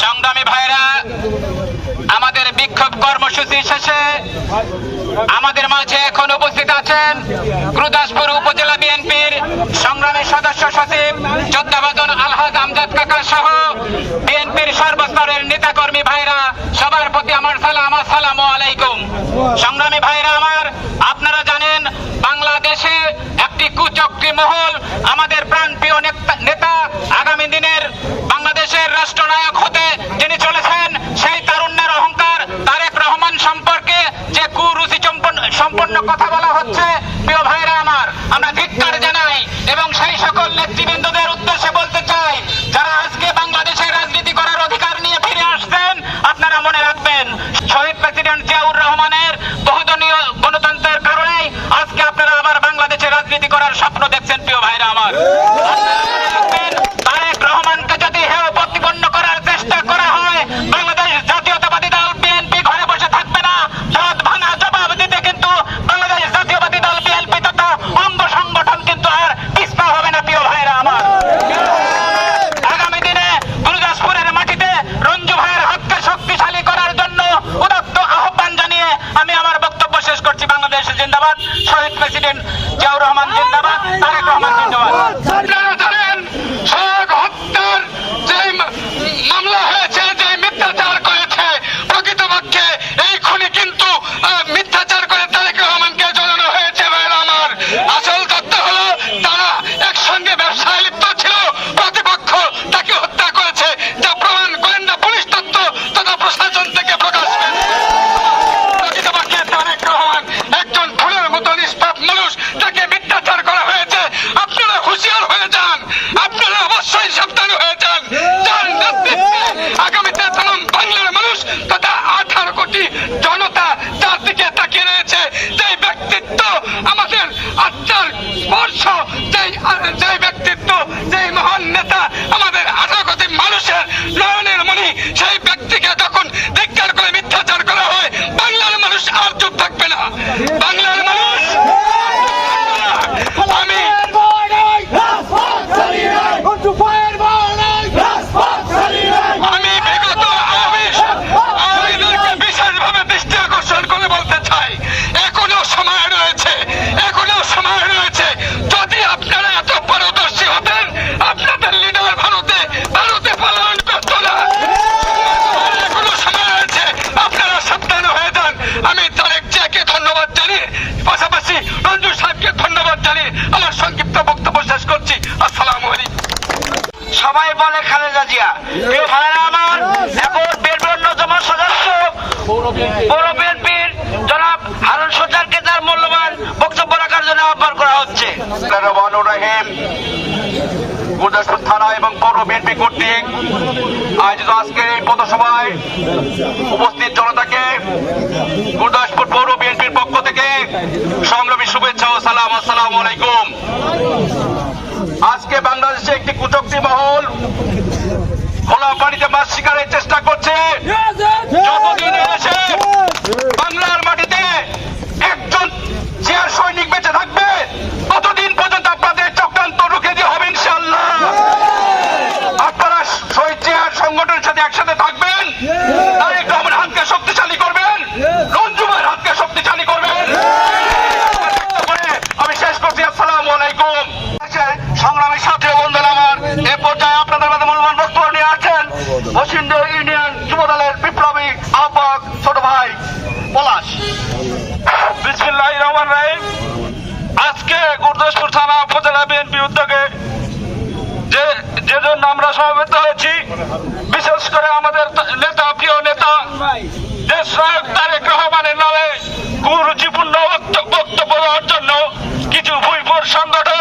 সংগ্রামী ভাইরা, আমাদের বিক্ষোভ কর্মসূচি শেষে আমাদের মাঝে এখন উপস্থিত আছেন গুরুদাসপুর উপজেলা বিএনপির সংগ্রামী সদস্য সচিব যোদ্ধাবাদন আলহাজ আমজাদ কাকা সহ বিএনপির সর্বস্তরের নেতাকর্মী ভাইরা, সবার প্রতি আমার সালাম, আসসালামু আলাইকুম। সংগ্রামী ভাইরা আমার, আপনারা জানেন, বাংলাদেশে একটি কুচক্রী মহল আমাদের প্রাণপ্রিয় নেতা- নেতা আগামী দিনের বাংলাদেশের রাষ্ট্রনায়ক হতে যিনি চলেছেন সেই তারুণ্যের অহংকার তারেক রহমান সম্পর্কে যে কুরুচি সম্পন্ন কথা বলা হচ্ছে, প্রিয় ভাইরা আমার, আমরা ধিক্কার জানাই এবং সেই সকল নেতৃবৃন্দদের উদ্দেশ্যে বলতে চাই, যারা আজকে বাংলাদেশের রাজনীতি করার অধিকার নিয়ে ফিরে আসছেন, আপনারা মনে রাখবেন, শহীদ প্রেসিডেন্ট জিয়াউর রহমানের বহুদলীয় গণতন্ত্রের কারণেই আজকে আপনারা আবার বাংলাদেশে রাজনীতি করার স্বপ্ন দেখছেন, প্রিয় ভাইরা আমার আপনারা মনে রাখবেন, তারেক রহমানকে যদি হেয় প্রতিপন্ন করার চেষ্টা করা হয় বাংলাদেশ জাতীয়তাবাদী দল বিএনপি ঘরে বসে থাকবে না পথ ভাঙা জবাব দিতে কিন্তু বাংলাদেশ জাতীয়বাদী দল বিএনপি তথা অঙ্গ সংগঠন কিন্তু আর পিছপা হবে না প্রিয় ভাইরা আমার আগামী দিনে গুরুদাসপুরের মাটিতে রঞ্জু ভাইয়ের হাতকে শক্তিশালী করার জন্য উদাত্ত আহ্বান জানিয়ে আমি আমার বক্তব্য শেষ করছি বাংলাদেশ জিন্দাবাদ শহীদ প্রেসিডেন্ট জিয়াউর রহমান যেই ব্যক্তিত্ব যেই মহান নেতা আমাদের সবাই বলে খালেদা জিয়া। প্রিয় ভাইরা আমার, এখন বিএনপির অন্যতম সদস্য। পৌর বিএনপির জনাব হারুন সজ্জারকে তার মূল্যবান বক্তব্য রাখার জন্য আহ্বান করা হচ্ছে। রহিম গুরদাসপুর থানা এবং পৌর বিএনপি কর্তৃক আয়োজিত আজকের এই পথসভায় উপস্থিত জনতাকে গুরদাসপুর পৌর বিএনপির পক্ষ থেকে সংগ্রামী শুভেচ্ছা ও সালাম, আসসালামু আলাইকুম। আজকে বাংলাদেশে একটি কুটক্তি মহল খোলা পানিতে মাছ শিকারের চেষ্টা করছে। যতদিন এসে বাংলার মাটিতে একজন চেয়ার সৈনিক বেঁচে থাকবে, ততদিন পর্যন্ত আপনাদের চক্রান্ত রুখে দিয়ে হবে ইনশাল্লাহ আপনারা শহীদ চেয়ার সংগঠনের সাথে একসাথে থাকবেন। পলাশ। বিসমিল্লাহ রহমান রাহিম। আজকে গুরদাসপুর থানা উপজেলা বিএনপি উদ্যোগে যে যে জন্য আমরা সমবেত হয়েছি, বিশেষ করে আমাদের নেতা, প্রিয় নেতা দেশ নায়ক তারেক রহমানের নামে কুরুচিপূর্ণ বক্ত- বক্তব্য দেওয়ার জন্য কিছু ভুইপুর সংগঠন